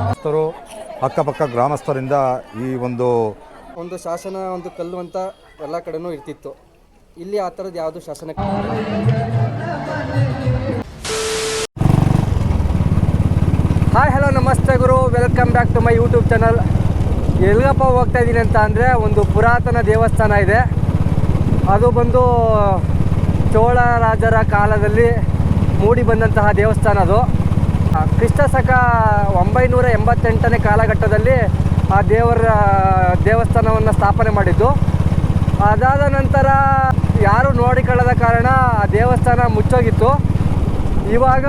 ಗ್ರಾಮಸ್ಥರು, ಅಕ್ಕಪಕ್ಕ ಗ್ರಾಮಸ್ಥರಿಂದ ಈ ಒಂದು ಒಂದು ಶಾಸನ, ಒಂದು ಕಲ್ಲು ಅಂತ ಎಲ್ಲ ಕಡೆನೂ ಇರ್ತಿತ್ತು. ಇಲ್ಲಿ ಆ ಥರದ್ದು ಯಾವುದು ಶಾಸನ ಹಾಯ್ ಹಲೋ ನಮಸ್ತೆ ಗುರು. Welcome back to my YouTube channel ಎಲ್ಗಪ್ಪ ಹೋಗ್ತಾ ಇದ್ದೀನಿ ಅಂತ ಅಂದರೆ ಒಂದು ಪುರಾತನ ದೇವಸ್ಥಾನ ಇದೆ. ಅದು ಬಂದು ಚೋಳ ರಾಜರ ಕಾಲದಲ್ಲಿ ಮೂಡಿ ಬಂದಂತಹ ದೇವಸ್ಥಾನ ಅದು. ಕ್ರಿಸ್ತ ಶಕ ಒಂಬೈನೂರ ಎಂಬತ್ತೆಂಟನೇ ಕಾಲಘಟ್ಟದಲ್ಲಿ ಆ ದೇವರ ದೇವಸ್ಥಾನವನ್ನು ಸ್ಥಾಪನೆ ಮಾಡಿದ್ದು. ಅದಾದ ನಂತರ ಯಾರು ನೋಡಿಕೊಳ್ಳದ ಕಾರಣ ಆ ದೇವಸ್ಥಾನ ಮುಚ್ಚೋಗಿತ್ತು. ಇವಾಗ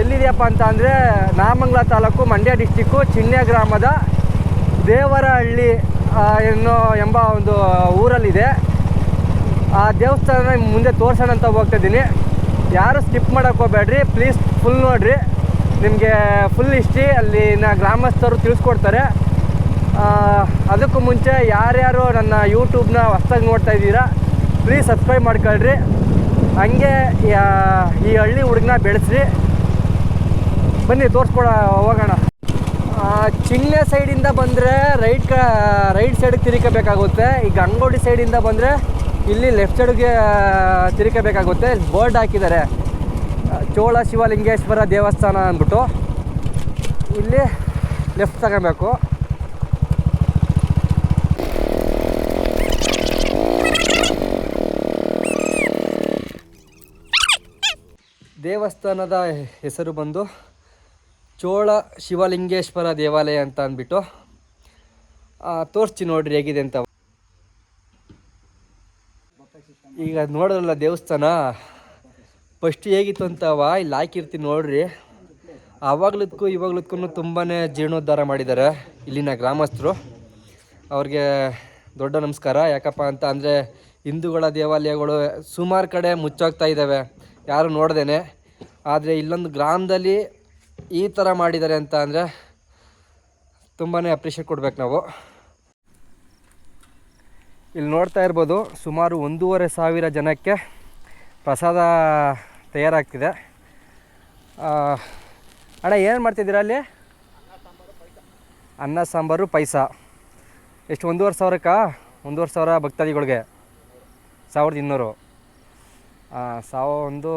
ಎಲ್ಲಿದೆಯಪ್ಪ ಅಂತ ಅಂದರೆ ನಾಮಂಗ್ಲ ತಾಲೂಕು ಮಂಡ್ಯ ಡಿಸ್ಟಿಕ್ಕು ಚಿಣ್ಯ ಗ್ರಾಮದ ದೇವರಹಳ್ಳಿ ಎನ್ನೋ ಎಂಬ ಒಂದು ಊರಲ್ಲಿದೆ. ಆ ದೇವಸ್ಥಾನ ಮುಂದೆ ತೋರ್ಸೋಣ ಅಂತ ಹೋಗ್ತಾ ಇದ್ದೀನಿ. ಯಾರು ಸ್ಕಿಪ್ ಮಾಡೋಕೆ ಹೋಗ್ಬೇಡ್ರಿ ಪ್ಲೀಸ್ ಫುಲ್ ನೋಡಿರಿ. ನಿಮಗೆ ಫುಲ್ ಹಿಸ್ಟ್ರಿ ಅಲ್ಲಿನ ಗ್ರಾಮಸ್ಥರು ತಿಳಿಸ್ಕೊಡ್ತಾರೆ. ಅದಕ್ಕೂ ಮುಂಚೆ ಯಾರ್ಯಾರು ನನ್ನ ಯೂಟ್ಯೂಬ್ನ ಹೊಸ್ದಾಗಿ ನೋಡ್ತಾ ಇದ್ದೀರಾ ಪ್ಲೀಸ್ ಸಬ್ಸ್ಕ್ರೈಬ್ ಮಾಡ್ಕೊಳ್ರಿ. ಹಂಗೆ ಈ ಹಳ್ಳಿ ಹುಡುಗನ ಬೆಳೆಸ್ರಿ. ಬನ್ನಿ ತೋರಿಸ್ಕೊಡ ಹೋಗೋಣ. ಚಿಹ್ನೆ ಸೈಡಿಂದ ಬಂದರೆ ರೈಟ್ ಕ, ರೈಟ್ ಸೈಡಿಗೆ ತಿರುಗಬೇಕಾಗುತ್ತೆ. ಈಗ ಅಂಗೋಡಿ ಸೈಡಿಂದ ಬಂದರೆ ಇಲ್ಲಿ ಲೆಫ್ಟ್ ಸೈಡ್ಗೆ ತಿರುಗಬೇಕಾಗುತ್ತೆ. ಬೋರ್ಡ್ ಹಾಕಿದ್ದಾರೆ. ಚೋಳ, ಶಿವಲಿಂಗೇಶ್ವರ ದೇವಸ್ಥಾನ ಅಂದ್ಬಿಟ್ಟು. ಇಲ್ಲಿ ಲೆಫ್ಟ್ ತಗೋಬೇಕು. ದೇವಸ್ಥಾನದ ಹೆಸರು ಬಂದು ಚೋಳ, ಶಿವಲಿಂಗೇಶ್ವರ ದೇವಾಲಯ ಅಂತ ಅಂದ್ಬಿಟ್ಟು. ತೋರಿಸ್ತೀನಿ ನೋಡ್ರಿ ಹೇಗಿದೆ ಅಂತ. ಈಗ ನೋಡೋಲ್ಲ ದೇವಸ್ಥಾನ? ಫಸ್ಟ್ ಹೇಗಿತ್ತು ಅಂತವ ಇಲ್ಲಿ ಹಾಕಿರ್ತೀನಿ ನೋಡ್ರಿ. ಆವಾಗ್ಲದಕ್ಕೂ ಇವಾಗ್ಲದಕ್ಕೂ ತುಂಬಾ ಜೀರ್ಣೋದ್ಧಾರ ಮಾಡಿದ್ದಾರೆ ಇಲ್ಲಿನ ಗ್ರಾಮಸ್ಥರು. ಅವ್ರಿಗೆ ದೊಡ್ಡ ನಮಸ್ಕಾರ. ಯಾಕಪ್ಪ ಅಂತ ಅಂದರೆ ಹಿಂದೂಗಳ ದೇವಾಲಯಗಳು ಸುಮಾರು ಕಡೆ ಮುಚ್ಚೋಗ್ತಾ ಇದ್ದಾವೆ ಯಾರು ನೋಡ್ದೇನೆ. ಆದರೆ ಇಲ್ಲೊಂದು ಗ್ರಾಮದಲ್ಲಿ ಈ ಥರ ಮಾಡಿದ್ದಾರೆ ಅಂತ ಅಂದರೆ ತುಂಬಾ ಅಪ್ರಿಷಿಯೇಟ್ ಕೊಡ್ಬೇಕು ನಾವು. ಇಲ್ಲಿ ನೋಡ್ತಾ ಇರ್ಬೋದು ಸುಮಾರು ಒಂದೂವರೆ ಸಾವಿರ ಜನಕ್ಕೆ ಪ್ರಸಾದ ತಯಾರಾಗ್ತಿದೆ. ಅಣ್ಣ, ಏನು ಮಾಡ್ತಿದ್ದೀರ ಅಲ್ಲಿ? ಅನ್ನ, ಸಾಂಬಾರು ಪೈಸ ಎಷ್ಟು, ಒಂದೂವರೆ ಸಾವಿರಕ್ಕಾ? ಒಂದೂವರೆ ಸಾವಿರ ಭಕ್ತಾದಿಗಳಿಗೆ. ಸಾವಿರದ ಇನ್ನೂರು. ಸಾವ, ಒಂದು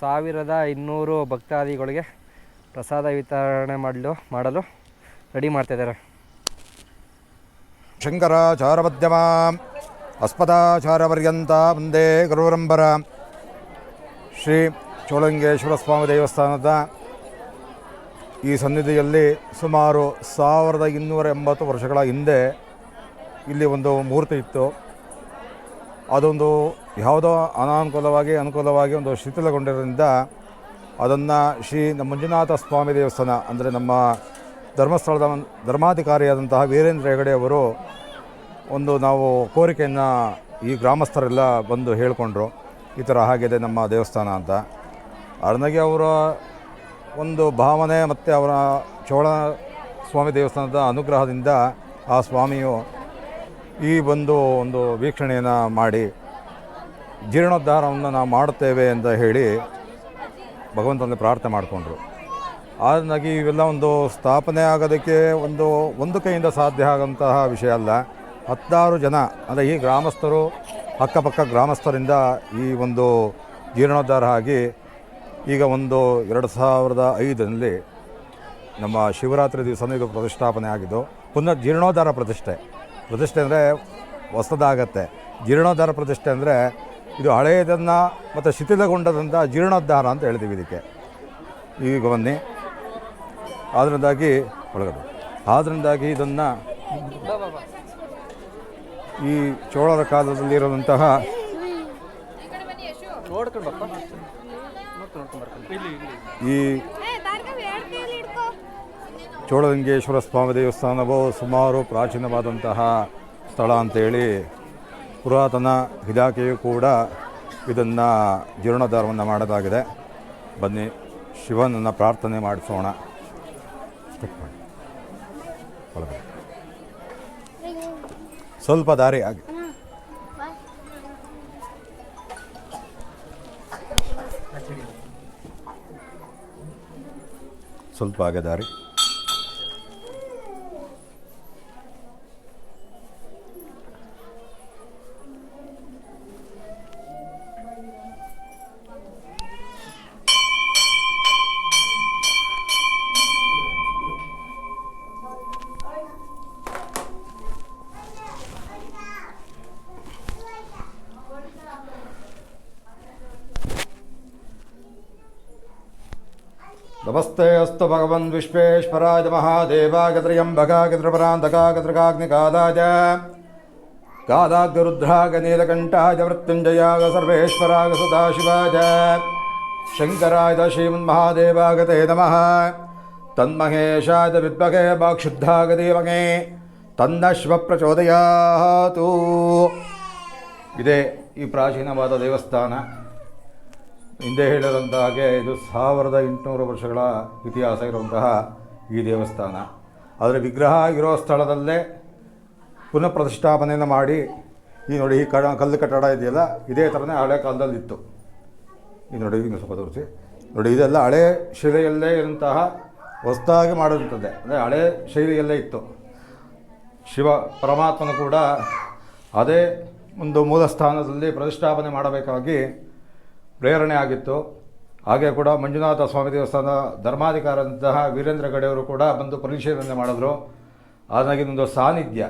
ಸಾವಿರದ ಇನ್ನೂರು ಭಕ್ತಾದಿಗಳಿಗೆ ಪ್ರಸಾದ ವಿತರಣೆ ಮಾಡಲು ಮಾಡಲು ರೆಡಿ ಮಾಡ್ತಾಯಿದ್ದಾರೆ ಶಂಕರಾಚಾರಮಧ್ಯಮ ಅಸ್ಮದಾಚಾರಪರ್ಯಂತ ಮುಂದೆ ಗುರುವರಂಬರ ಶ್ರೀ ಚೋಳಂಗೇಶ್ವರ ಸ್ವಾಮಿ ದೇವಸ್ಥಾನದ ಈ ಸನ್ನಿಧಿಯಲ್ಲಿ ಸುಮಾರು ಸಾವಿರದ ಇನ್ನೂರ ಎಂಬತ್ತು ವರ್ಷಗಳ ಹಿಂದೆ ಇಲ್ಲಿ ಒಂದು ಮೂರ್ತಿ ಇತ್ತು. ಅದೊಂದು ಯಾವುದೋ ಅನಾನುಕೂಲವಾಗಿ ಅನುಕೂಲವಾಗಿ ಒಂದು ಶಿಥಿಲಗೊಂಡಿರೋದ್ರಿಂದ ಅದನ್ನು ಶ್ರೀ ನಮ್ಮ ಮಂಜುನಾಥ ಸ್ವಾಮಿ ದೇವಸ್ಥಾನ, ಅಂದರೆ ನಮ್ಮ ಧರ್ಮಸ್ಥಳದ ಧರ್ಮಾಧಿಕಾರಿಯಾದಂತಹ ವೀರೇಂದ್ರ ಹೆಗಡೆ ಅವರು ಒಂದು ನಾವು ಕೋರಿಕೆಯನ್ನು ಈ ಗ್ರಾಮಸ್ಥರೆಲ್ಲ ಬಂದು ಹೇಳಿಕೊಂಡ್ರು. ಈ ಥರ ಆಗಿದೆ ನಮ್ಮ ದೇವಸ್ಥಾನ ಅಂತ. ಅರ್ನಗಿ ಅವರ ಒಂದು ಭಾವನೆ ಮತ್ತು ಅವರ ಚೋಳ ಸ್ವಾಮಿ ದೇವಸ್ಥಾನದ ಅನುಗ್ರಹದಿಂದ ಆ ಸ್ವಾಮಿಯು ಈ ಒಂದು ಒಂದು ವೀಕ್ಷಣೆಯನ್ನು ಮಾಡಿ ಜೀರ್ಣೋದ್ಧಾರವನ್ನು ನಾವು ಮಾಡುತ್ತೇವೆ ಅಂತ ಹೇಳಿ ಭಗವಂತನಲ್ಲಿ ಪ್ರಾರ್ಥನೆ ಮಾಡಿಕೊಂಡ್ರು. ಆದಾಗಿ ಇವೆಲ್ಲ ಒಂದು ಸ್ಥಾಪನೆ ಆಗೋದಕ್ಕೆ ಒಂದು ಒಂದು ಕೈಯಿಂದ ಸಾಧ್ಯ ಆಗೋಂತಹ ವಿಷಯ ಅಲ್ಲ. ಹತ್ತಾರು ಜನ, ಅಂದರೆ ಈ ಗ್ರಾಮಸ್ಥರು, ಅಕ್ಕಪಕ್ಕ ಗ್ರಾಮಸ್ಥರಿಂದ ಈ ಒಂದು ಜೀರ್ಣೋದ್ಧಾರ ಆಗಿ ಈಗ ಒಂದು ಎರಡು ಸಾವಿರದ ಐದರಲ್ಲಿ ನಮ್ಮ ಶಿವರಾತ್ರಿ ದಿವಸ ಇದು ಪ್ರತಿಷ್ಠಾಪನೆ ಆಗಿದ್ದು ಪುನಃ ಜೀರ್ಣೋದ್ಧಾರ ಪ್ರತಿಷ್ಠೆ. ಪ್ರತಿಷ್ಠೆ ಅಂದರೆ ಹೊಸದಾಗತ್ತೆ. ಜೀರ್ಣೋದ್ಧಾರ ಪ್ರತಿಷ್ಠೆ ಅಂದರೆ ಇದು ಹಳೆಯದನ್ನು ಮತ್ತು ಶಿಥಿಲಗೊಂಡದಂಥ ಜೀರ್ಣೋದ್ಧಾರ ಅಂತ ಹೇಳ್ತೀವಿ ಇದಕ್ಕೆ. ಈಗ ಬನ್ನಿ. ಆದ್ರಿಂದಾಗಿ ಒಳಗಡೆ. ಆದ್ರಿಂದಾಗಿ ಇದನ್ನು ಈ ಚೋಳರ ಕಾಲದಲ್ಲಿರುವಂತಹ ಈ ಚೋಳಲಿಂಗೇಶ್ವರ ಸ್ವಾಮಿ ದೇವಸ್ಥಾನವು ಸುಮಾರು ಪ್ರಾಚೀನವಾದಂತಹ ಸ್ಥಳ ಅಂತೇಳಿ ಪುರಾತನ ಇಲಾಖೆಯು ಕೂಡ ಇದನ್ನು ಜೀರ್ಣೋದ್ಧಾರವನ್ನು ಮಾಡೋದಾಗಿದೆ. ಬನ್ನಿ, ಶಿವನನ್ನು ಪ್ರಾರ್ಥನೆ ಮಾಡಿಸೋಣ. ಒಳಗಡೆ. ಸ್ವಲ್ಪ ದಾರಿ ಆಗಿ. ಸ್ವಲ್ಪ ಹಾಗೆ ದಾರಿ. ಕಾದಾಗ್ನಿರುದ್ರಾಗ ನೀಲಕಂಠಾಯ ಮೃತ್ಯುಂಜಯಾಗ ಸರ್ವೇಶ್ವರಾಗ ಸದಾಶಿವಾಯ ಶಂಕರಾಯ ಶ್ರೀಮನ್ಮಹಾದೇವಾಗ ತೇ ನಮಃ ತನ್ಮಹೇಶಾಯ ವಿದ್ಮಹೇ ವಾಕ್ಷುದ್ಧಾಗ ದೇವಗೆ ತನ್ನ ಶಿವ ಪ್ರಚೋದಯಾತು ಇದೇ ಈ ಪ್ರಾಚೀನವಾದ ದೇವಸ್ಥಾನ ಹಿಂದೆ ಹೇಳಿದಂಥ ಹಾಗೆ ಇದು ಸಾವಿರದ ಎಂಟುನೂರು ವರ್ಷಗಳ ಇತಿಹಾಸ ಇರುವಂತಹ ಈ ದೇವಸ್ಥಾನ. ಅದರ ವಿಗ್ರಹ ಇರೋ ಸ್ಥಳದಲ್ಲೇ ಪುನಃ ಪ್ರತಿಷ್ಠಾಪನೆಯನ್ನು ಮಾಡಿ, ಈ ನೋಡಿ ಈ ಕಡ, ಕಲ್ಲು ಕಟ್ಟಡ ಇದೆಯಲ್ಲ, ಇದೇ ಥರನೇ ಹಳೆ ಕಾಲದಲ್ಲಿತ್ತು. ಇದು ನೋಡಿ, ಇನ್ನು ಸ್ವಲ್ಪ ತೋರಿಸಿ. ನೋಡಿ, ಇದೆಲ್ಲ ಹಳೆ ಶಿಲೆಯಲ್ಲೇ ಇರುವಂತಹ ಹೊಸದಾಗಿ ಮಾಡಿರುತ್ತದೆ ಅಂದರೆ ಹಳೆ ಶೈಲಿಯಲ್ಲೇ ಇತ್ತು. ಶಿವ ಪರಮಾತ್ಮನು ಕೂಡ ಅದೇ ಒಂದು ಮೂಲ ಸ್ಥಾನದಲ್ಲಿ ಪ್ರತಿಷ್ಠಾಪನೆ ಮಾಡಬೇಕಾಗಿ ಪ್ರೇರಣೆ ಆಗಿತ್ತು. ಹಾಗೆ ಕೂಡ ಮಂಜುನಾಥ ಸ್ವಾಮಿ ದೇವಸ್ಥಾನ ಧರ್ಮಾಧಿಕಾರಂತಹ ವೀರೇಂದ್ರ ಗಡೆಯವರು ಕೂಡ ಬಂದು ಪರಿಶೀಲನೆ ಮಾಡಿದ್ರು. ಆದಾಗಿನೊಂದು ಸಾನ್ನಿಧ್ಯ.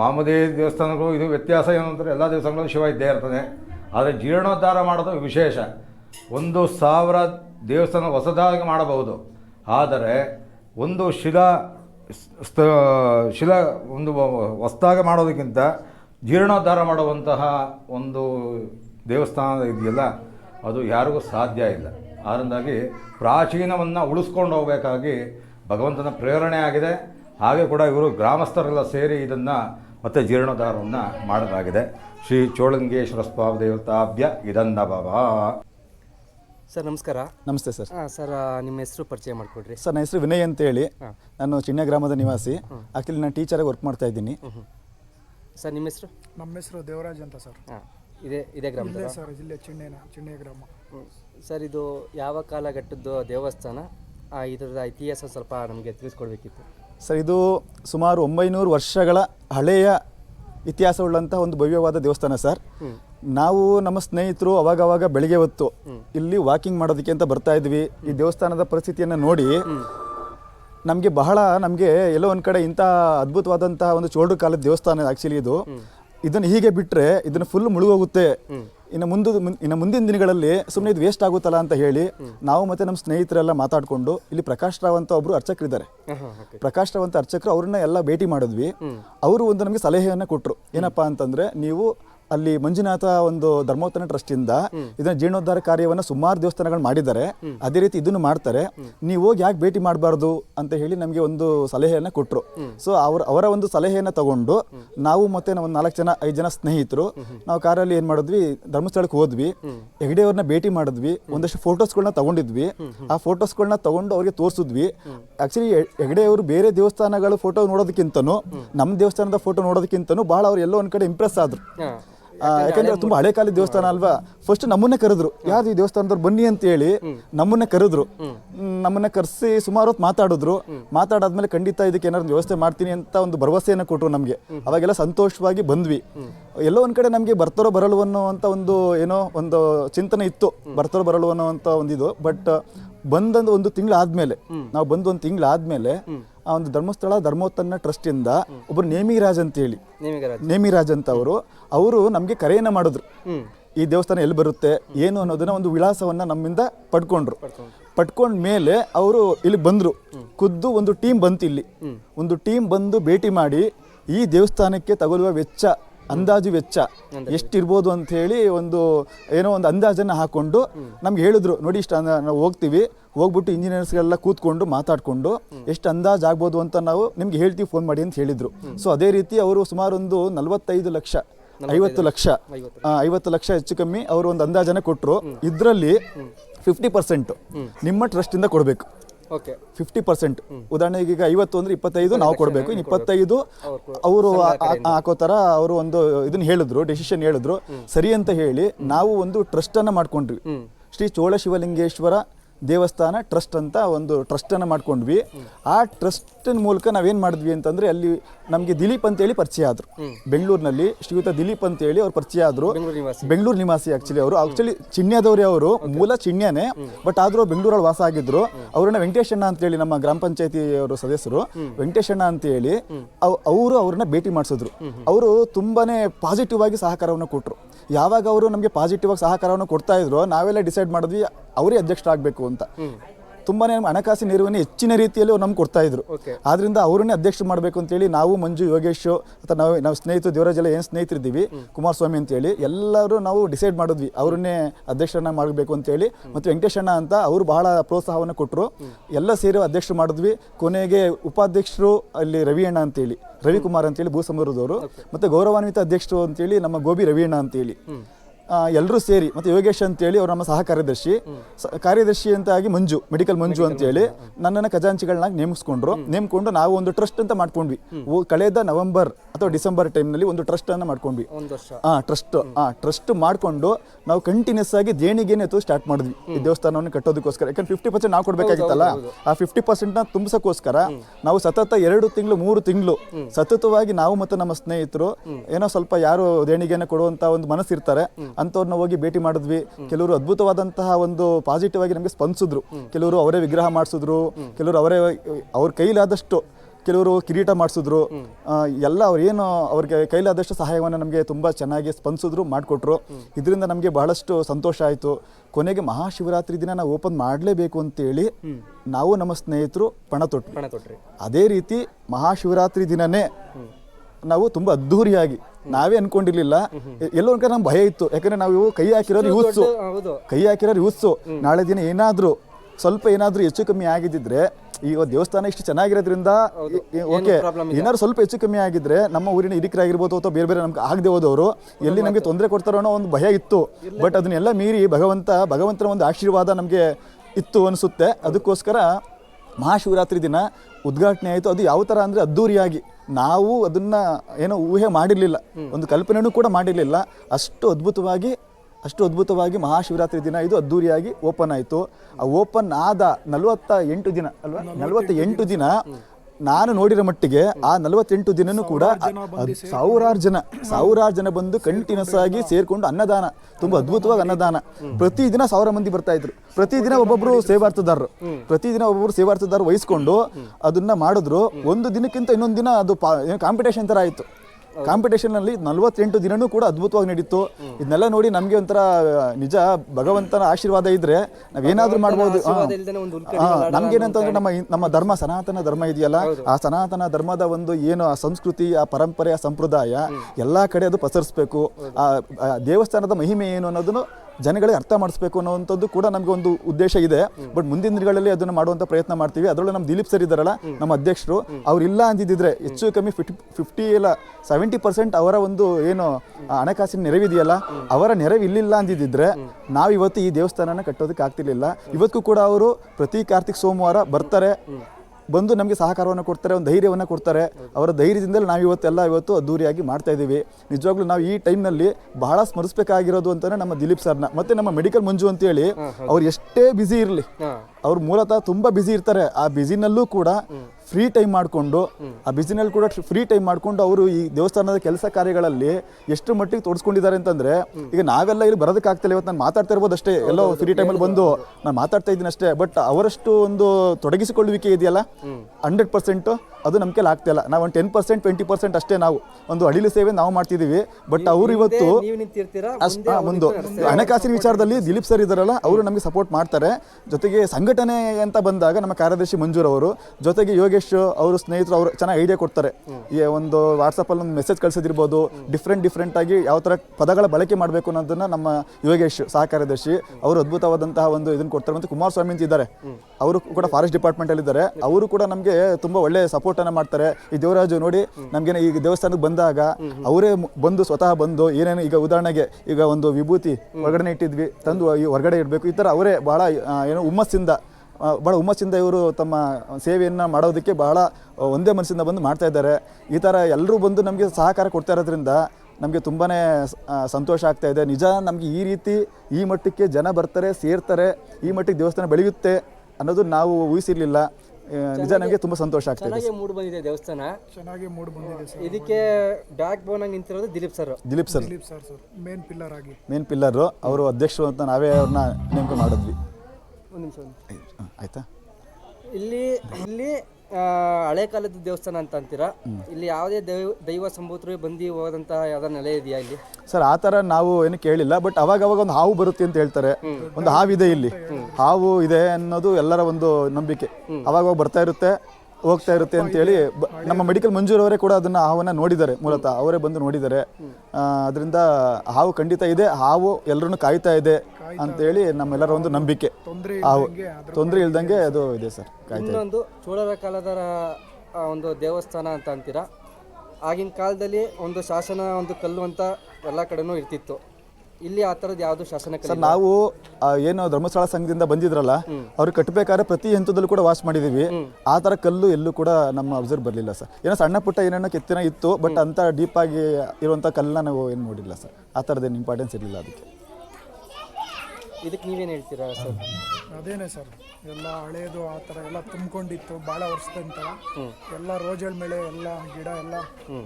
ಮಾಮೂಲಿ ದೇವಸ್ಥಾನಗಳು, ಇದು ವ್ಯತ್ಯಾಸ ಏನು ಅಂದರೆ ಎಲ್ಲ ದೇವಸ್ಥಾನಗಳು ಶಿವ ಇದ್ದೇ ಇರ್ತದೆ. ಆದರೆ ಜೀರ್ಣೋದ್ಧಾರ ಮಾಡೋದು ವಿಶೇಷ. ಒಂದು ಸಾವಿರ ದೇವಸ್ಥಾನ ಹೊಸದಾಗಿ ಮಾಡಬಹುದು. ಆದರೆ ಒಂದು ಶಿಲಾ ಸ್ಥ ಶಿಲಾ ಒಂದು ಹೊಸದಾಗಿ ಮಾಡೋದಕ್ಕಿಂತ ಜೀರ್ಣೋದ್ಧಾರ ಮಾಡುವಂತಹ ಒಂದು ದೇವಸ್ಥಾನ ಇದೆಯಲ್ಲ ಅದು ಯಾರಿಗೂ ಸಾಧ್ಯ ಇಲ್ಲ. ಆದ್ದರಿಂದಾಗಿ ಪ್ರಾಚೀನವನ್ನು ಉಳಿಸ್ಕೊಂಡು ಹೋಗಬೇಕಾಗಿ ಭಗವಂತನ ಪ್ರೇರಣೆ ಆಗಿದೆ. ಹಾಗೆ ಕೂಡ ಇವರು ಗ್ರಾಮಸ್ಥರೆಲ್ಲ ಸೇರಿ ಇದನ್ನು ಮತ್ತೆ ಜೀರ್ಣೋದ್ಧಾರವನ್ನು ಮಾಡಲಾಗಿದೆ. ಶ್ರೀ ಚೋಳಂಗೇಶ್ವರ ಸ್ವಾಮಿ ದೇವತಾಭ್ಯ ಇದನ್ನ ಬಾಬಾ. ಸರ್ ನಮಸ್ಕಾರ. ನಮಸ್ತೆ ಸರ್. ಹಾಂ ಸರ್ ನಿಮ್ಮ ಹೆಸರು ಪರಿಚಯ ಮಾಡಿಕೊಡ್ರಿ. ಸರ್ ನನ್ನ ಹೆಸರು ವಿನಯ್ ಅಂತೇಳಿ. ನಾನು ಚಿನ್ನ ಗ್ರಾಮದ ನಿವಾಸಿ. ಆಕ್ಚುಲಿ ನಾನು ಟೀಚರಾಗಿ ವರ್ಕ್ ಮಾಡ್ತಾ ಇದ್ದೀನಿ. ಸರ್ ನಿಮ್ಮ ಹೆಸರು? ನಮ್ಮ ಹೆಸರು ದೇವರಾಜ್ ಅಂತ ಸರ್. ಹಾಂ. ಇದೇ ಇದೇ ಗ್ರಾಮ ಇಲ್ಲೇ ಸರ್ ಜಿಲ್ಲೆ ಚಿಣ್ಣೇನ ಚಿಣ್ಣೆ ಗ್ರಾಮ. ಸರ್ ಇದು ಯಾವ ಕಾಲಘಟ್ಟದ್ದು ದೇವಸ್ಥಾನ? ಆ, ಇದರದ ಇತಿಹಾಸ ಸ್ವಲ್ಪ ನಮಗೆ ತಿಳಿಸ್ಕೊಡ್ಬೇಕಿತ್ತು. ಸರ್ ಇದು ಸುಮಾರು ಒಂಬೈನೂರು ವರ್ಷಗಳ ಹಳೆಯ ಇತಿಹಾಸವುಳ್ಳಂಥ ಒಂದು ಭವ್ಯವಾದ ದೇವಸ್ಥಾನ ಸರ್. ನಾವು ನಮ್ಮ ಸ್ನೇಹಿತರು ಅವಾಗವಾಗ ಬೆಳಿಗ್ಗೆ ಹೊತ್ತು ಇಲ್ಲಿ ವಾಕಿಂಗ್ ಮಾಡೋದಕ್ಕೆ ಅಂತ ಬರ್ತಾ ಇದ್ವಿ. ಈ ದೇವಸ್ಥಾನದ ಪರಿಸ್ಥಿತಿಯನ್ನು ನೋಡಿ ನಮಗೆ ಬಹಳ ನಮಗೆ ಎಲ್ಲೋ ಒಂದು ಕಡೆ ಇಂಥ ಅದ್ಭುತವಾದಂತಹ ಒಂದು ಚೋಳು ಕಾಲದ ದೇವಸ್ಥಾನ ಆ್ಯಕ್ಚುಲಿ ಇದು. ಇದನ್ನು ಹೀಗೆ ಬಿಟ್ಟರೆ ಇದನ್ನು ಫುಲ್ ಮುಳುಗೋಗುತ್ತೆ. ಇನ್ನು ಮುಂದೆ ಇನ್ನು ಮುಂದಿನ ದಿನಗಳಲ್ಲಿ ಸುಮ್ಮನೆ ಇದು ವೇಸ್ಟ್ ಆಗುತ್ತಲ್ಲ ಅಂತ ಹೇಳಿ ನಾವು ಮತ್ತೆ ನಮ್ಮ ಸ್ನೇಹಿತರೆಲ್ಲ ಮಾತಾಡಿಕೊಂಡು ಇಲ್ಲಿ ಪ್ರಕಾಶ್ ರಾವ್ ಅಂತ ಒಬ್ರು ಅರ್ಚಕರಿದ್ದಾರೆ ಪ್ರಕಾಶ್ ರಾವ್ ಅಂತ ಅರ್ಚಕರು ಅವ್ರನ್ನ ಎಲ್ಲ ಭೇಟಿ ಮಾಡಿದ್ವಿ. ಅವರು ಒಂದು ನಮಗೆ ಸಲಹೆಯನ್ನು ಕೊಟ್ಟರು ಏನಪ್ಪಾ ಅಂತಂದ್ರೆ ನೀವು ಅಲ್ಲಿ ಮಂಜುನಾಥ ಒಂದು ಧರ್ಮೋತ್ತನ ಟ್ರಸ್ಟಿಂದ ಇದನ್ನ ಜೀರ್ಣೋದ್ಧಾರ ಕಾರ್ಯವನ್ನು ಸುಮಾರು ದೇವಸ್ಥಾನಗಳು ಮಾಡಿದ್ದಾರೆ. ಅದೇ ರೀತಿ ಇದನ್ನು ಮಾಡ್ತಾರೆ. ನೀವು ಹೋಗಿ ಯಾಕೆ ಭೇಟಿ ಮಾಡಬಾರ್ದು ಅಂತ ಹೇಳಿ ನಮಗೆ ಒಂದು ಸಲಹೆಯನ್ನು ಕೊಟ್ಟರು ಸೊ ಅವ್ರ, ಅವರ ಒಂದು ಸಲಹೆಯನ್ನು ತಗೊಂಡು ನಾವು ಮತ್ತೆ ನಾವು ನಾಲ್ಕು ಜನ, ಐದು ಜನ ಸ್ನೇಹಿತರು ನಾವು ಕಾರಲ್ಲಿ ಏನು ಮಾಡಿದ್ವಿ ಧರ್ಮಸ್ಥಳಕ್ಕೆ ಹೋದ್ವಿ. ಹೆಗಡೆ ಅವ್ರನ್ನ ಭೇಟಿ ಮಾಡಿದ್ವಿ. ಒಂದಷ್ಟು ಫೋಟೋಸ್ಗಳನ್ನ ತಗೊಂಡಿದ್ವಿ. ಆ ಫೋಟೋಸ್ಗಳನ್ನ ತಗೊಂಡು ಅವ್ರಿಗೆ ತೋರಿಸಿದ್ವಿ. ಆಕ್ಚುಲಿ ಹೆಗಡೆಯವರು ಬೇರೆ ದೇವಸ್ಥಾನಗಳು ಫೋಟೋ ನೋಡೋದಕ್ಕಿಂತನೂ ನಮ್ಮ ದೇವಸ್ಥಾನದ ಫೋಟೋ ನೋಡೋದಕ್ಕಿಂತನೂ ಭಾಳ ಅವ್ರು ಎಲ್ಲೋ ಒಂದು ಕಡೆ ಇಂಪ್ರೆಸ್ ಆದ್ರು. ಯಾಕಂದ್ರೆ ತುಂಬಾ ಹಳೆ ಕಾಲದ ದೇವಸ್ಥಾನ ಅಲ್ವಾ? ಫಸ್ಟ್ ನಮ್ಮನ್ನೇ ಕರೆದ್ರು. ಯಾವ್ದು ಈ ದೇವಸ್ಥಾನದವ್ರು ಬನ್ನಿ ಅಂತ ಹೇಳಿ ನಮ್ಮನ್ನೇ ಕರೆದ್ರು. ನಮ್ಮನ್ನ ಕರೆಸಿ ಸುಮಾರು ಹೊತ್ತು ಮಾತಾಡಿದ್ರು. ಮಾತಾಡಾದ್ಮೇಲೆ ಖಂಡಿತ ಇದಕ್ಕೆ ಏನಾದ್ರು ವ್ಯವಸ್ಥೆ ಮಾಡ್ತೀನಿ ಅಂತ ಒಂದು ಭರವಸೆಯನ್ನು ಕೊಟ್ಟರು ನಮಗೆ. ಅವಾಗೆಲ್ಲ ಸಂತೋಷವಾಗಿ ಬಂದ್ವಿ. ಎಲ್ಲೋ ಒಂದ್ ಕಡೆ ನಮಗೆ ಬರ್ತಾರೋ ಬರಲು ಅನ್ನೋವಂಥ ಒಂದು ಏನೋ ಒಂದು ಚಿಂತನೆ ಇತ್ತು. ಬರ್ತಾರೋ ಬರಲು ಅನ್ನೋವಂಥ ಒಂದಿದು. ಬಟ್ ಬಂದಂದು ಒಂದು ತಿಂಗಳಾದ್ಮೇಲೆ, ನಾವು ಬಂದು ಒಂದು ತಿಂಗಳು ಆದ್ಮೇಲೆ ಆ ಒಂದು ಧರ್ಮಸ್ಥಳ ಧರ್ಮೋತ್ತನ್ನ ಟ್ರಸ್ಟಿಂದ ಒಬ್ರು ನೇಮಿರಾಜ್ ಅಂತ ಹೇಳಿ ನಿಮಗೆ ನೇಮಿರಾಜ್ ಅಂತ ಅವರು. ಅವರು ನಮಗೆ ಕರೆಯನ್ನ ಮಾಡಿದ್ರು. ಈ ದೇವಸ್ಥಾನ ಎಲ್ಲಿ ಬರುತ್ತೆ ಏನು ಅನ್ನೋದನ್ನ ಒಂದು ವಿಳಾಸವನ್ನ ನಮ್ಮಿಂದ ಪಡ್ಕೊಂಡ್ರು. ಪಡ್ಕೊಂಡ ಮೇಲೆ ಅವರು ಇಲ್ಲಿ ಬಂದ್ರು. ಖುದ್ದು ಒಂದು ಟೀಮ್ ಬಂತು ಇಲ್ಲಿ. ಒಂದು ಟೀಮ್ ಬಂದು ಭೇಟಿ ಮಾಡಿ ಈ ದೇವಸ್ಥಾನಕ್ಕೆ ತಗೊಳ್ಳುವ ವೆಚ್ಚ ಅಂದಾಜು ವೆಚ್ಚ ಎಷ್ಟಿರ್ಬೋದು ಅಂತ ಹೇಳಿ ಒಂದು ಏನೋ ಒಂದು ಅಂದಾಜನ್ನು ಹಾಕೊಂಡು ನಮ್ಗೆ ಹೇಳಿದ್ರು. ನೋಡಿ ಇಷ್ಟ ನಾವು ಹೋಗ್ತೀವಿ. ಹೋಗ್ಬಿಟ್ಟು ಇಂಜಿನಿಯರ್ಸ್ಗೆಲ್ಲ ಕೂತ್ಕೊಂಡು ಮಾತಾಡ್ಕೊಂಡು ಎಷ್ಟು ಅಂದಾಜ್ ಆಗ್ಬೋದು ಅಂತ ನಾವು ನಿಮ್ಗೆ ಹೇಳ್ತೀವಿ ಫೋನ್ ಮಾಡಿ ಅಂತ ಹೇಳಿದ್ರು. ಸೊ ಅದೇ ರೀತಿ ಅವರು ಸುಮಾರು ಒಂದು ನಲವತ್ತೈದು ಲಕ್ಷ ಐವತ್ತು ಲಕ್ಷ. ಐವತ್ತು ಲಕ್ಷ ಹೆಚ್ಚು ಕಮ್ಮಿ ಅವರು ಒಂದು ಅಂದಾಜನ ಕೊಟ್ಟರು ಇದರಲ್ಲಿ ಫಿಫ್ಟಿ ಪರ್ಸೆಂಟ್ ನಿಮ್ಮ ಟ್ರಸ್ಟ್ ಇಂದ ಕೊಡಬೇಕು. ಓಕೆ. ಫಿಫ್ಟಿ ಪರ್ಸೆಂಟ್ ಉದಾಹರಣೆಗೆ ಈಗ ಐವತ್ತು ಅಂದ್ರೆ ಇಪ್ಪತ್ತೈದು ನಾವು ಕೊಡಬೇಕು. ಇನ್ನು ಇಪ್ಪತ್ತೈದು ಅವರು ಹಾಕೋ ಥರ ಅವರು ಒಂದು ಇದನ್ನ ಹೇಳಿದ್ರು ಡೆಸಿಷನ್ ಹೇಳಿದ್ರು. ಸರಿ ಅಂತ ಹೇಳಿ ನಾವು ಒಂದು ಟ್ರಸ್ಟ್ ಅನ್ನ ಮಾಡ್ಕೊಂಡ್ವಿ. ಶ್ರೀ ಚೋಳ ಶಿವಲಿಂಗೇಶ್ವರ ದೇವಸ್ಥಾನ ಟ್ರಸ್ಟ್ ಅಂತ ಒಂದು ಟ್ರಸ್ಟನ್ನು ಮಾಡ್ಕೊಂಡ್ವಿ. ಆ ಟ್ರಸ್ಟಿನ ಮೂಲಕ ನಾವೇನು ಮಾಡಿದ್ವಿ ಅಂತಂದರೆ ಅಲ್ಲಿ ನಮಗೆ ದಿಲೀಪ್ ಅಂತೇಳಿ ಪರಿಚಯ ಆದರು. ಬೆಂಗಳೂರಿನಲ್ಲಿ ಶ್ರೀಯುತ ದಿಲೀಪ್ ಅಂತೇಳಿ ಅವ್ರು ಪರಿಚಯ ಆದರು. ಬೆಂಗಳೂರು ನಿವಾಸಿ. ಆ್ಯಕ್ಚುಲಿ ಅವರು. ಆಕ್ಚುಲಿ ಚಿಣ್ಯದವರೇ ಅವರು ಮೂಲ ಚಿಣ್ಯನೇ ಬಟ್ ಆದ್ರೂ ಬೆಂಗಳೂರಲ್ಲಿ ವಾಸ ಆಗಿದ್ರು. ಅವ್ರನ್ನ ವೆಂಕಟೇಶಣ್ಣ ಅಂತೇಳಿ ನಮ್ಮ ಗ್ರಾಮ ಪಂಚಾಯತಿ ಅವರು ಸದಸ್ಯರು ವೆಂಕಟೇಶಣ್ಣ ಅಂತೇಳಿ ಅವರು ಅವ್ರನ್ನ ಭೇಟಿ ಮಾಡಿಸಿದ್ರು. ಅವರು ತುಂಬಾನೇ ಪಾಸಿಟಿವ್ ಆಗಿ ಸಹಕಾರವನ್ನು ಕೊಟ್ಟರು ಯಾವಾಗ ಅವರು ನಮಗೆ ಪಾಸಿಟಿವ್ ಆಗಿ ಸಹಕಾರವನ್ನು ಕೊಡ್ತಾ ಇದ್ರು ನಾವೆಲ್ಲ ಡಿಸೈಡ್ ಮಾಡಿದ್ವಿ ಅವರೇ ಅಧ್ಯಕ್ಷರಾಗಬೇಕು ಅಂತ. ತುಂಬಾನೇ ಹಣಕಾಸಿನ ನೆರವನ್ನು ಹೆಚ್ಚಿನ ರೀತಿಯಲ್ಲಿ ಅವ್ರು ನಮ್ಗೆ ಕೊಡ್ತಾ ಇದ್ರು. ಆದ್ರಿಂದ ಅವರನ್ನೇ ಅಧ್ಯಕ್ಷ ಮಾಡಬೇಕು ಅಂತೇಳಿ ನಾವು ಮಂಜು ಯೋಗೇಶ್ ಅಥವಾ ನಾವು ನಾವು ಸ್ನೇಹಿತರು ದೇವರಾಜ್ ಎಲ್ಲ ಏನು ಸ್ನೇಹಿತರಿದ್ದೀವಿ ಕುಮಾರಸ್ವಾಮಿ ಅಂತೇಳಿ ಎಲ್ಲರೂ ನಾವು ಡಿಸೈಡ್ ಮಾಡಿದ್ವಿ. ಅವರನ್ನೇ ಅಧ್ಯಕ್ಷರನ್ನ ಮಾಡಬೇಕು ಅಂತೇಳಿ. ಮತ್ತು ವೆಂಕಟೇಶಣ್ಣ ಅಂತ ಅವರು ಬಹಳ ಪ್ರೋತ್ಸಾಹವನ್ನು ಕೊಟ್ಟರು ಎಲ್ಲ ಸೇರಿ ಅಧ್ಯಕ್ಷರು ಮಾಡಿದ್ವಿ. ಕೊನೆಗೆ ಉಪಾಧ್ಯಕ್ಷರು ಅಲ್ಲಿ ರವಿಯಣ್ಣ ಅಂತೇಳಿ ರವಿಕುಮಾರ್ ಅಂತೇಳಿ ಭೂಸಮರದವರು ಮತ್ತು ಗೌರವಾನ್ವಿತ ಅಧ್ಯಕ್ಷರು ಅಂತೇಳಿ ನಮ್ಮ ಗೋಬಿ ರವಿಯಣ್ಣ ಅಂತೇಳಿ. ಎಲ್ಲರೂ ಸೇರಿ ಮತ್ತು ಯೋಗೇಶ್ ಅಂತೇಳಿ ಅವರು ನಮ್ಮ ಸಹ ಕಾರ್ಯದರ್ಶಿ ಕಾರ್ಯದರ್ಶಿ ಅಂತ ಆಗಿ ಮಂಜು ಮೆಡಿಕಲ್ ಮಂಜು ಅಂತೇಳಿ ನನ್ನನ್ನು ಖಜಾಂಚಿಗಳನ್ನಾಗಿ ನೇಮಿಸ್ಕೊಂಡ್ರು. ನೇಮ್ಕೊಂಡು ನಾವು ಒಂದು ಟ್ರಸ್ಟ್ ಅಂತ ಮಾಡ್ಕೊಂಡ್ವಿ. ಕಳೆದ ನವೆಂಬರ್ ಅಥವಾ ಡಿಸೆಂಬರ್ ಟೈಮ್ನಲ್ಲಿ ಒಂದು ಟ್ರಸ್ಟ್ ಅನ್ನು ಮಾಡ್ಕೊಂಡ್ವಿ. ಹಾಂ ಆ ಟ್ರಸ್ಟ್ ಆ ಟ್ರಸ್ಟ್ ಮಾಡ್ಕೊಂಡು ನಾವು ಕಂಟಿನ್ಯೂಸ್ ಆಗಿ ದೇಣಿಗೆನೆ ಎತ್ತು ಸ್ಟಾರ್ಟ್ ಮಾಡಿದ್ವಿ. ಈ ದೇವಸ್ಥಾನವನ್ನು ಕಟ್ಟೋದಕ್ಕೋಸ್ಕರ. ಯಾಕಂದ್ರೆ ಫಿಫ್ಟಿ ಪರ್ಸೆಂಟ್ ನಾವು ಕೊಡ್ಬೇಕಾಗಿತ್ತಲ್ಲ? ಆ ಫಿಫ್ಟಿ ಪರ್ಸೆಂಟ್ನ ತುಂಬಿಸೋಕ್ಕೋಸ್ಕರ ನಾವು ಸತತ ಎರಡು ತಿಂಗಳು ಮೂರು ತಿಂಗಳು ಸತತವಾಗಿ ನಾವು ಮತ್ತು ನಮ್ಮ ಸ್ನೇಹಿತರು ಏನೋ ಸ್ವಲ್ಪ ಯಾರು ದೇಣಿಗೆಯನ್ನು ಕೊಡುವಂತ ಒಂದು ಮನಸ್ಸಿರ್ತಾರೆ. ಅಂಥವ್ರನ್ನ ಹೋಗಿ ಭೇಟಿ ಮಾಡಿದ್ವಿ. ಕೆಲವರು ಅದ್ಭುತವಾದಂತಹ ಒಂದು ಪಾಸಿಟಿವ್ ಆಗಿ ನಮಗೆ ಸ್ಪಂದಿಸಿದ್ರು. ಕೆಲವರು ಅವರೇ ವಿಗ್ರಹ ಮಾಡಿಸಿದ್ರು. ಕೆಲವರು ಅವರೇ ಅವ್ರ ಕೈಲಾದಷ್ಟು ಕೆಲವರು ಕಿರೀಟ ಮಾಡಿಸಿದ್ರು. ಎಲ್ಲ ಅವ್ರು ಏನು ಅವ್ರಿಗೆ ಕೈಲಾದಷ್ಟು ಸಹಾಯವನ್ನು ನಮಗೆ ತುಂಬ ಚೆನ್ನಾಗಿ ಸ್ಪಂದಿಸಿದ್ರು ಮಾಡಿಕೊಟ್ರು. ಇದರಿಂದ ನಮಗೆ ಬಹಳಷ್ಟು ಸಂತೋಷ ಆಯಿತು. ಕೊನೆಗೆ ಮಹಾಶಿವರಾತ್ರಿ ದಿನ ನಾವು ಓಪನ್ ಮಾಡಲೇಬೇಕು ಅಂತೇಳಿ ನಾವು ನಮ್ಮ ಸ್ನೇಹಿತರು ಪಣ ತೊಟ್ಟು ಅದೇ ರೀತಿ ಮಹಾಶಿವರಾತ್ರಿ ದಿನನೇ ನಾವು ತುಂಬ ಅದ್ಧೂರಿಯಾಗಿ ನಾವೇ ಅನ್ಕೊಂಡಿರ್ಲಿಲ್ಲ. ಎಲ್ಲೋ ಒಂದ್ ಕಡೆ ನಮ್ಗೆ ಭಯ ಇತ್ತು. ಯಾಕಂದ್ರೆ ನಾವು ಕೈ ಹಾಕಿರೋರು ಯೂತ್ಸು. ಕೈ ಹಾಕಿರೋರು ಯೂತ್ಸು. ನಾಳೆ ದಿನ ಏನಾದರೂ ಸ್ವಲ್ಪ ಏನಾದರೂ ಹೆಚ್ಚು ಕಮ್ಮಿ ಆಗಿದ್ದಿದ್ರೆ ಈ ದೇವಸ್ಥಾನ ಇಷ್ಟು ಚೆನ್ನಾಗಿರೋದ್ರಿಂದ ಓಕೆ. ಏನಾದ್ರು ಸ್ವಲ್ಪ ಹೆಚ್ಚು ಕಮ್ಮಿ ಆಗಿದ್ರೆ ನಮ್ಮ ಊರಿನ ಹಿರಿಕರಾಗಿರ್ಬೋದು ಅಥವಾ ಬೇರೆ ಬೇರೆ ನಮ್ಗೆ ಆಗದೆ ಹೋದವರು ಎಲ್ಲಿ ನಮಗೆ ತೊಂದರೆ ಕೊಡ್ತಾರೋ ಅನ್ನೋ ಒಂದು ಭಯ ಇತ್ತು. ಬಟ್ ಅದನ್ನೆಲ್ಲ ಮೀರಿ ಭಗವಂತ ಭಗವಂತನ ಒಂದು ಆಶೀರ್ವಾದ ನಮಗೆ ಇತ್ತು ಅನಿಸುತ್ತೆ. ಅದಕ್ಕೋಸ್ಕರ ಮಹಾಶಿವರಾತ್ರಿ ದಿನ ಉದ್ಘಾಟನೆ ಆಯಿತು. ಅದು ಯಾವ ಥರ ಅಂದರೆ ಅದ್ಧೂರಿಯಾಗಿ ನಾವು ಅದನ್ನ ಏನೋ ಊಹೆ ಮಾಡಿರಲಿಲ್ಲ. ಒಂದು ಕಲ್ಪನೆಯೂ ಕೂಡ ಮಾಡಿರಲಿಲ್ಲ. ಅಷ್ಟು ಅದ್ಭುತವಾಗಿ ಅಷ್ಟು ಅದ್ಭುತವಾಗಿ ಮಹಾಶಿವರಾತ್ರಿ ದಿನ ಇದು ಅದ್ದೂರಿಯಾಗಿ ಓಪನ್ ಆಯಿತು. ಆ ಓಪನ್ ಆದ ನಲವತ್ತ ಎಂಟು ದಿನ ಅಲ್ವಾ? ನಲವತ್ತ ಎಂಟು ದಿನ. ನಾನು ನೋಡಿರೋ ಮಟ್ಟಿಗೆ ಆ ನಲವತ್ತೆಂಟು ದಿನನೂ ಕೂಡ ಸಾವಿರಾರು ಜನ ಸಾವಿರಾರು ಜನ ಬಂದು ಕಂಟಿನ್ಯೂಸ್ ಆಗಿ ಸೇರ್ಕೊಂಡು ಅನ್ನದಾನ ತುಂಬಾ ಅದ್ಭುತವಾಗಿ ಅನ್ನದಾನ. ಪ್ರತಿದಿನ ಸಾವಿರ ಮಂದಿ ಬರ್ತಾ ಇದ್ರು. ಪ್ರತಿದಿನ ಒಬ್ಬೊಬ್ರು ಸೇವಾರ್ಥದಾರರು ಪ್ರತಿದಿನ ಒಬ್ಬೊಬ್ರು ಸೇವಾರ್ಥದಾರರು ವಹಿಸ್ಕೊಂಡು ಅದನ್ನ ಮಾಡಿದ್ರು. ಒಂದು ದಿನಕ್ಕಿಂತ ಇನ್ನೊಂದು ದಿನ ಅದು ಕಾಂಪಿಟೇಷನ್ ತರ ಆಯಿತು. ಕಾಂಪಿಟೇಷನ್ ಅಲ್ಲಿ ನಲವತ್ತೆಂಟು ದಿನನೂ ಕೂಡ ಅದ್ಭುತವಾಗಿ ನಡೀತು. ಇದನ್ನೆಲ್ಲ ನೋಡಿ ನಮಗೆ ಒಂಥರ ನಿಜ ಭಗವಂತನ ಆಶೀರ್ವಾದ ಇದ್ರೆ ನಾವೇನಾದ್ರೂ ಮಾಡ್ಬೋದು. ನಮ್ಗೇನಂತಂದ್ರೆ ನಮ್ಮ ನಮ್ಮ ಧರ್ಮ ಸನಾತನ ಧರ್ಮ ಇದೆಯಲ್ಲ ಆ ಸನಾತನ ಧರ್ಮದ ಒಂದು ಏನು ಆ ಸಂಸ್ಕೃತಿ ಆ ಪರಂಪರೆ ಆ ಸಂಪ್ರದಾಯ ಎಲ್ಲಾ ಕಡೆ ಅದು ಪಸರಿಸ್ಬೇಕು. ಆ ದೇವಸ್ಥಾನದ ಮಹಿಮೆ ಏನು ಅನ್ನೋದನ್ನು ಜನಗಳಿಗೆ ಅರ್ಥ ಮಾಡಿಸ್ಬೇಕು ಅನ್ನೋವಂಥದ್ದು ಕೂಡ ನಮಗೆ ಒಂದು ಉದ್ದೇಶ ಇದೆ. ಬಟ್ ಮುಂದಿನ ದಿನಗಳಲ್ಲಿ ಅದನ್ನು ಮಾಡುವಂಥ ಪ್ರಯತ್ನ ಮಾಡ್ತೀವಿ. ಅದರೊಳಗೆ ನಮ್ಮ ದಿಲೀಪ್ ಸರ್ ಇದ್ದಾರಲ್ಲ, ನಮ್ಮ ಅಧ್ಯಕ್ಷರು, ಅವ್ರು ಇಲ್ಲ ಅಂದಿದ್ದಿದ್ರೆ ಹೆಚ್ಚು ಕಮ್ಮಿ ಫಿಫ್ಟಿ ಫಿಫ್ಟಿ ಇಲ್ಲ, ಸೆವೆಂಟಿ ಪರ್ಸೆಂಟ್ ಅವರ ಒಂದು ಏನು ಹಣಕಾಸಿನ ನೆರವಿದೆಯಲ್ಲ, ಅವರ ನೆರವು ಇಲ್ಲಿಲ್ಲ ಅಂದಿದ್ದಿದ್ರೆ ನಾವು ಇವತ್ತು ಈ ದೇವಸ್ಥಾನನ ಕಟ್ಟೋದಕ್ಕೆ ಆಗ್ತಿರ್ಲಿಲ್ಲ. ಇವತ್ತು ಕೂಡ ಅವರು ಪ್ರತಿ ಕಾರ್ತಿಕ್ ಸೋಮವಾರ ಬರ್ತಾರೆ. ಬಂದು ನಮಗೆ ಸಹಕಾರವನ್ನು ಕೊಡ್ತಾರೆ ಒಂದು ಧೈರ್ಯವನ್ನು ಕೊಡ್ತಾರೆ. ಅವರ ಧೈರ್ಯದಿಂದಲೇ ನಾವು ಇವತ್ತೆಲ್ಲ ಇವತ್ತು ಅದ್ದೂರಿಯಾಗಿ ಮಾಡ್ತಾ ಇದ್ದೀವಿ. ನಿಜವಾಗ್ಲೂ ನಾವು ಈ ಟೈಮ್ನಲ್ಲಿ ಬಹಳ ಸ್ಮರಿಸಬೇಕಾಗಿರೋದು ಅಂತಲೇ ನಮ್ಮ ದಿಲೀಪ್ ಸರ್ನ ಮತ್ತೆ ನಮ್ಮ ಮೆಡಿಕಲ್ ಮಂಜು ಅಂತೇಳಿ ಅವ್ರು ಎಷ್ಟೇ ಬ್ಯುಸಿ ಇರಲಿ ಅವ್ರ ಅವ್ರು ಮೂಲತಃ ತುಂಬಾ ಬ್ಯುಸಿ ಇರ್ತಾರೆ. ಆ ಬ್ಯುಸಿನಲ್ಲೂ ಕೂಡ ಫ್ರೀ ಟೈಮ್ ಮಾಡಿಕೊಂಡು ಆ ಬಿಸಿನಲ್ಲಿ ಕೂಡ ಫ್ರೀ ಟೈಮ್ ಮಾಡಿಕೊಂಡು ಅವರು ಈ ದೇವಸ್ಥಾನದ ಕೆಲಸ ಕಾರ್ಯಗಳಲ್ಲಿ ಎಷ್ಟು ಮಟ್ಟಿಗೆ ತೋರಿಸ್ಕೊಂಡಿದ್ದಾರೆ ಅಂತಂದ್ರೆ ಈಗ ನಾವೆಲ್ಲ ಇಲ್ಲಿ ಬರೋದಕ್ಕಾಗ್ತಿಲ್ಲ ಇವತ್ತು ನಾನು ಮಾತಾಡ್ತಾ ಇರ್ಬೋದು ಅಷ್ಟೇ. ಎಲ್ಲೋ ಫ್ರೀ ಟೈಮಲ್ಲಿ ಬಂದು ನಾನು ಮಾತಾಡ್ತಾ ಇದ್ದೀನಿ ಅಷ್ಟೇ. ಬಟ್ ಅವರಷ್ಟು ಒಂದು ತೊಡಗಿಸಿಕೊಳ್ಳುವಿಕೆ ಇದೆಯಲ್ಲ? ಹಂಡ್ರೆಡ್ ಪರ್ಸೆಂಟ್ ಅದು ನಮ್ಮ ಕೈಲಿ ಆಗ್ತಿಲ್ಲ. ನಾವು ಒಂದು ಟೆನ್ ಪರ್ಸೆಂಟ್ ಟ್ವೆಂಟಿ ಪರ್ಸೆಂಟ್ ಅಷ್ಟೇ ನಾವು. ಒಂದು ಅಡಿಲು ಸೇವೆ ನಾವು ಮಾಡ್ತಿದ್ದೀವಿ. ಬಟ್ ಅವರು ಇವತ್ತು ಅಷ್ಟ ಒಂದು ಹಣಕಾಸಿನ ವಿಚಾರದಲ್ಲಿ ದಿಲೀಪ್ ಸರ್ ಇದಾರಲ್ಲ ಅವರು ನಮಗೆ ಸಪೋರ್ಟ್ ಮಾಡ್ತಾರೆ. ಜೊತೆಗೆ ಸಂಘಟನೆ ಅಂತ ಬಂದಾಗ ನಮ್ಮ ಕಾರ್ಯದರ್ಶಿ ಮಂಜೂರ್ ಅವರು ಜೊತೆಗೆ ಯೋಗೇಶ್ ಅವರು ಸ್ನೇಹಿತರು ಅವರು ಚೆನ್ನಾಗಿ ಐಡಿಯಾ ಕೊಡ್ತಾರೆ. ಈ ಒಂದು ವಾಟ್ಸಪ್ಪಲ್ಲಿ ಒಂದು ಮೆಸೇಜ್ ಕಳಿಸೋದಿರ್ಬೋದು ಡಿಫ್ರೆಂಟ್ ಡಿಫ್ರೆಂಟ್ ಆಗಿ ಯಾವ ಥರ ಪದಗಳ ಬಳಕೆ ಮಾಡಬೇಕು ಅನ್ನೋದನ್ನ ನಮ್ಮ ಯೋಗೇಶ್ ಸಹ ಕಾರ್ಯದರ್ಶಿ ಅವರು ಅದ್ಭುತವಾದಂತಹ ಒಂದು ಇದನ್ನು ಕೊಡ್ತಾರೆ. ಮತ್ತು ಕುಮಾರಸ್ವಾಮಿ ಅಂತ ಇದ್ದಾರೆ. ಅವರು ಕೂಡ ಫಾರೆಸ್ಟ್ ಡಿಪಾರ್ಟ್ಮೆಂಟ್ ಅಲ್ಲಿ ಇದ್ದಾರೆ. ಅವರು ಕೂಡ ನಮಗೆ ತುಂಬಾ ಒಳ್ಳೆ ಸಪೋರ್ಟ್ ಅನ್ನ ಮಾಡ್ತಾರೆ. ಈ ದೇವರಾಜು ನೋಡಿ ನಮ್ಗೆ ಈಗ ದೇವಸ್ಥಾನಕ್ಕೆ ಬಂದಾಗ ಅವರೇ ಬಂದು ಸ್ವತಃ ಬಂದು ಏನೇನು ಈಗ ಉದಾಹರಣೆಗೆ ಈಗ ಒಂದು ವಿಭೂತಿ ಹೊರಗಡೆ ಇಟ್ಟಿದ್ವಿ, ತಂದು ಈ ಹೊರಗಡೆ ಇಡಬೇಕು. ಈ ಥರ ಅವರೇ ಬಹಳ ಏನೋ ಹುಮ್ಮಸ್ಸಿಂದ ಬಹಳ ಹುಮ್ಮಸ್ಸಿಂದ ಇವರು ತಮ್ಮ ಸೇವೆಯನ್ನು ಮಾಡೋದಕ್ಕೆ ಬಹಳ ಒಂದೇ ಮನಸ್ಸಿಂದ ಬಂದು ಮಾಡ್ತಾ ಇದ್ದಾರೆ. ಈ ಥರ ಎಲ್ಲರೂ ಬಂದು ನಮಗೆ ಸಹಕಾರ ಕೊಡ್ತಾ ಇರೋದ್ರಿಂದ ನಮಗೆ ತುಂಬಾ ಸಂತೋಷ ಆಗ್ತಾ ಇದೆ. ನಿಜ ನಮಗೆ ಈ ರೀತಿ ಈ ಮಟ್ಟಕ್ಕೆ ಜನ ಬರ್ತಾರೆ ಸೇರ್ತಾರೆ ಈ ಮಟ್ಟಿಗೆ ದೇವಸ್ಥಾನ ಬೆಳೆಯುತ್ತೆ ಅನ್ನೋದು ನಾವು ಊಹಿಸಿರಲಿಲ್ಲ. ನಿಜ ನಮಗೆ ತುಂಬ ಸಂತೋಷ ಆಗ್ತಾ ಇದೆ ಚೆನ್ನಾಗಿ ಮೂಡ್ ಬಂದಿದೆ ದೇವಸ್ಥಾನ. ಚೆನ್ನಾಗಿ ಮೂಡ್ ಬಂದಿದೆ ಸರ್. ಇದಕ್ಕೆ ಬ್ಯಾಕ್ ಬೋನ್ ಆಗಿ ನಿಂತಿರೋದು Dilip sir. Dilip sir. Dilip sir sir. Main pillar ಆಗಿ. Main pillar. ಅವರು ಅಧ್ಯಕ್ಷರು ಅಂತ ನಾವೇ ಅವ್ರನ್ನ ನೇಮಕ ಮಾಡಿದ್ವಿ. ಒಂದು ನಿಮಿಷ ಆಯ್ತಾ? ಇಲ್ಲಿ ಇಲ್ಲಿ ಆ, ಹಳೆ ಕಾಲದ ದೇವಸ್ಥಾನ ಅಂತ ಅಂತೀರಾ? ಇಲ್ಲಿ ಯಾವುದೇ ದೈವ ದೈವ ಸಂಭೂತರು ಬಂದು ಹೋದಂತಹ ಯಾವ್ದಾರ ನೆಲೆ ಇದೆಯಾ ಇಲ್ಲಿ? ಸರ್ ಆ ಥರ ನಾವು ಏನು ಕೇಳಿಲ್ಲ ಬಟ್ ಅವಾಗ ಅವಾಗ ಒಂದು ಹಾವು ಬರುತ್ತೆ ಅಂತ ಹೇಳ್ತಾರೆ. ಒಂದು ಹಾವಿದೆ ಇಲ್ಲಿ. ಹಾವು ಇದೆ ಅನ್ನೋದು ಎಲ್ಲರ ಒಂದು ನಂಬಿಕೆ. ಅವಾಗ ಅವಾಗ ಬರ್ತಾ ಇರುತ್ತೆ. ಹೋಗ್ತಾ ಇರುತ್ತೆ ಅಂತೇಳಿ ಬ- ನಮ್ಮ ಮೆಡಿಕಲ್ ಮಂಜೂರವರೇ ಕೂಡ ಅದನ್ನ ಹಾವನ್ನ ನೋಡಿದ್ದಾರೆ ಮೂಲತಃ. ಅವರೇ ಬಂದು ನೋಡಿದ್ದಾರೆ. ಅದರಿಂದ ಹಾವು ಖಂಡಿತ ಇದೆ ಹಾವು ಎಲ್ಲರನ್ನು ಕಾಯ್ತಾ ಇದೆ ಅಂತೇಳಿ ನಮ್ಮೆಲ್ಲರ ಒಂದು ನಂಬಿಕೆ. ತೊಂದರೆ ಹಾವು ತೊಂದರೆ ಇಲ್ದಂಗೆ ಅದು ಇದೆ ಸರ್ ಕಾಯ್ತಾ. ಇನ್ನೊಂದು ಚೋಳರ ಕಾಲದ ಒಂದು ದೇವಸ್ಥಾನ ಅಂತ ಅಂತೀರಾ? ಆಗಿನ ಕಾಲದಲ್ಲಿ ಒಂದು ಶಾಸನ ಒಂದು ಕಲ್ಲು ಅಂತ ಎಲ್ಲ ಕಡೆನೂ ಇರ್ತಿತ್ತು. ಇಲ್ಲಿ ಆ ಥರದ್ದು ಯಾವುದು ಶಾಸನ ಸರ್ ನಾವು ಆ, ಏನು ಧರ್ಮಸ್ಥಳ ಸಂಘದಿಂದ ಬಂದಿದ್ರಲ್ಲ ಅವ್ರು ಕಟ್ಟಬೇಕಾದ್ರೆ ಪ್ರತಿ ಹಂತದಲ್ಲೂ ಕೂಡ ವಾಶ್ ಮಾಡಿದೀವಿ. ಆ ಥರ ಕಲ್ಲು ಎಲ್ಲೂ ಕೂಡ ನಮ್ಮ ಅಬ್ಸರ್ವ್ ಬರಲಿಲ್ಲ ಸರ್. ಏನೋ ಸಣ್ಣ ಪುಟ್ಟ ಏನೇನೋ ಕೆತ್ತಿನ ಇತ್ತು ಬಟ್ ಅಂತ ಡೀಪ್ ಆಗಿ ಇರುವಂತ ಕಲ್ಲನ್ನ ನಾವು ಏನು ನೋಡಿಲ್ಲ ಸರ್. ಆ ಥರದ್ದೇನು ಇಂಪಾರ್ಟೆನ್ಸ್ ಇರಲಿಲ್ಲ ಅದಕ್ಕೆ. ಇದಕ್ಕೆ ನೀವೇನು ಹೇಳ್ತೀರಾ ಸರ್? ಅದೇನೆ ಸರ್ ಎಲ್ಲ ಹಳೇದು ಆ ಥರ ಎಲ್ಲ ತುಂಬಿಕೊಂಡಿತ್ತು ಭಾಳ ವರ್ಷದಂತ ಎಲ್ಲ ರೋಜಲ್ ಮೇಲೆ ಎಲ್ಲ ಗಿಡ ಎಲ್ಲ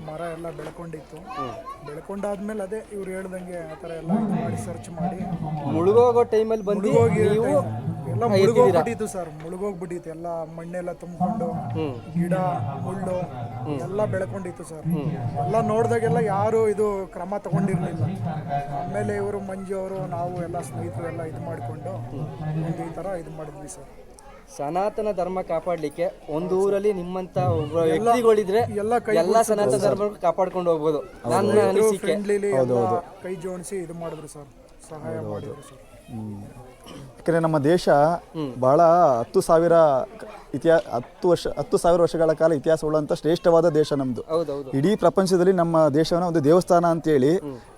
ಮರ ಎಲ್ಲ ಬೆಳ್ಕೊಂಡಿತ್ತು. ಬೆಳ್ಕೊಂಡಾದ್ಮೇಲೆ ಅದೇ ಇವ್ರು ಹೇಳ್ದಂಗೆ ಆ ಥರ ಎಲ್ಲ ಇದು ಮಾಡಿ ಸರ್ಚ್ ಮಾಡಿ. ಮುಳುಗೋಗೋ ಟೈಮಲ್ಲಿ ಬಂದು ನೀವು ಎಲ್ಲ ಮುಳುಗೋಗ್ಬಿಟ್ಟಿತ್ತು ಸರ್ ಮುಳುಗೋಗ್ಬಿಟ್ಟಿತ್ತು. ಎಲ್ಲ ಮಣ್ಣೆಲ್ಲ ತುಂಬಿಕೊಂಡು ಗಿಡ ಮುಳ್ಳು ಎಲ್ಲ ಬೆಳ್ಕೊಂಡಿತ್ತು ಸರ್. ಎಲ್ಲ ನೋಡಿದಾಗೆಲ್ಲ ಯಾರು ಇದು ಕ್ರಮ ತಗೊಂಡಿರ್ಲಿಲ್ಲ. ಆಮೇಲೆ ಇವರು ಮಂಜು ಅವರು ನಾವು ಎಲ್ಲ ಸ್ನೇಹಿತರು ಎಲ್ಲ ಇದು ಮಾಡಿಕೊಂಡು ಒಂದು ಈ ಥರ ಇದು ಮಾಡಿದ್ವಿ ಸರ್. ಸನಾತನ ಧರ್ಮ ಕಾಪಾಡಲಿಕ್ಕೆ ಒಂದು ಊರಲ್ಲಿ ನಿಮ್ಮಂತ ಒಬ್ಬ ವ್ಯಕ್ತಿಗಳಿದ್ರೆ ಎಲ್ಲ ಕೈ ಎಲ್ಲ ಸನಾತನ ಧರ್ಮ ಕಾಪಾಡ್ಕೊಂಡು ಹೋಗ್ಬೋದು. ನನ್ನ ಅನಿಸಿಕೆ. ಫ್ರೆಂಡ್ಲಿಲಿ ಎಲ್ಲ ಕೈ ಜೋಡಿಸಿ ಇದು ಮಾಡಿದ್ರು ಸರ್. ಸಹಾಯ ಮಾಡಿದ್ರು ಸರ್. ಯಾಕಂದ್ರೆ ನಮ್ಮ ದೇಶ ಬಹಳ ಹತ್ತು ಸಾವಿರ ಇತಿಹಾಸ ಹತ್ತು ವರ್ಷ ಹತ್ತು ಸಾವಿರ ವರ್ಷಗಳ ಕಾಲ ಇತಿಹಾಸ ಉಳ್ಳಂತ ಶ್ರೇಷ್ಠವಾದ ದೇಶ ನಮ್ಮದು ಇಡೀ ಪ್ರಪಂಚದಲ್ಲಿ ನಮ್ಮ ದೇಶವನ್ನ ಒಂದು ದೇವಸ್ಥಾನ ಅಂತೇಳಿ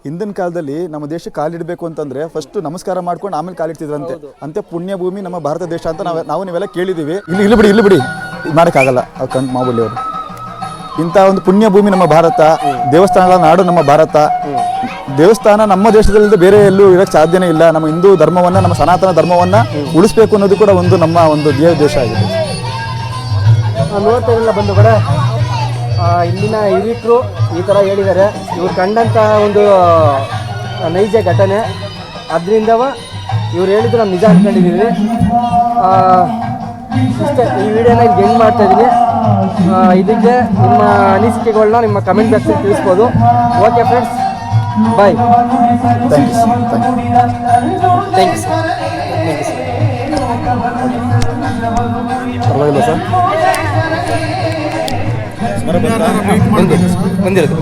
ಹಿಂದಿನ ಕಾಲದಲ್ಲಿ ನಮ್ಮ ದೇಶ ಕಾಲಿಡಬೇಕು ಅಂತಂದ್ರೆ ಫಸ್ಟ್ ನಮಸ್ಕಾರ ಮಾಡ್ಕೊಂಡು ಆಮೇಲೆ ಕಾಲಿಡ್ತಿದ್ರಂತೆ. ಅಂತೆ ಪುಣ್ಯ ಭೂಮಿ ನಮ್ಮ ಭಾರತ ದೇಶ ಅಂತ ನಾವು ನಾವು ನೀವೆಲ್ಲ ಕೇಳಿದೀವಿ ಇಲ್ಲಿ ಇಲ್ಲಿ ಬಿಡಿ ಇಲ್ಲಿ ಬಿಡಿ. ಮಾಡಕ್ಕಾಗಲ್ಲ. ಅವ್ರು ಮಾಬಳ್ಳಿ ಅವರು. ಇಂಥ ಒಂದು ಪುಣ್ಯ ಭೂಮಿ ನಮ್ಮ ಭಾರತ, ದೇವಸ್ಥಾನಗಳ ನಾಡು ನಮ್ಮ ಭಾರತ. ದೇವಸ್ಥಾನ ನಮ್ಮ ದೇಶದಲ್ಲಿ ಬೇರೆ ಎಲ್ಲೂ ಇರಕ್ಕೆ ಸಾಧ್ಯನೇ ಇಲ್ಲ. ನಮ್ಮ ಹಿಂದೂ ಧರ್ಮವನ್ನ, ನಮ್ಮ ಸನಾತನ ಧರ್ಮವನ್ನ ಉಳಿಸ್ಬೇಕು ಅನ್ನೋದು ಕೂಡ ಒಂದು ನಮ್ಮ ಒಂದು ದೇವ ದೇಶ ಆಗಿದೆ. ನೋಡ್ತಾ ಬಂದು ಕೂಡ ಇಲ್ಲಿನ ಹಿರಿಕರು ಈ ಥರ ಹೇಳಿದ್ದಾರೆ. ಇವ್ರು ಕಂಡಂತಹ ಒಂದು ನೈಜ ಘಟನೆ. ಅದರಿಂದವ ಇವ್ರು ಹೇಳಿದ್ರು ನಾವು ನಿಜ ಅನ್ಕೊಂಡಿದ್ದೀವಿ ಇಷ್ಟೇ ಈ ವಿಡಿಯೋನ ಇಲ್ಲಿ ಎಂಡ್ ಮಾಡ್ತಾ ಇದ್ದೀನಿ. ಇದಕ್ಕೆ ನಿಮ್ಮ ಅನಿಸಿಕೆಗಳನ್ನ ನಿಮ್ಮ ಕಮೆಂಟ್ ಬಾಕ್ಸಲ್ಲಿ ತಿಳಿಸ್ಬೋದು. Okay friends bye thank you thank you sir thank you sir ಪರವಾಗಿಲ್ಲ ಸರ್ ಬಂದಿರೋದು.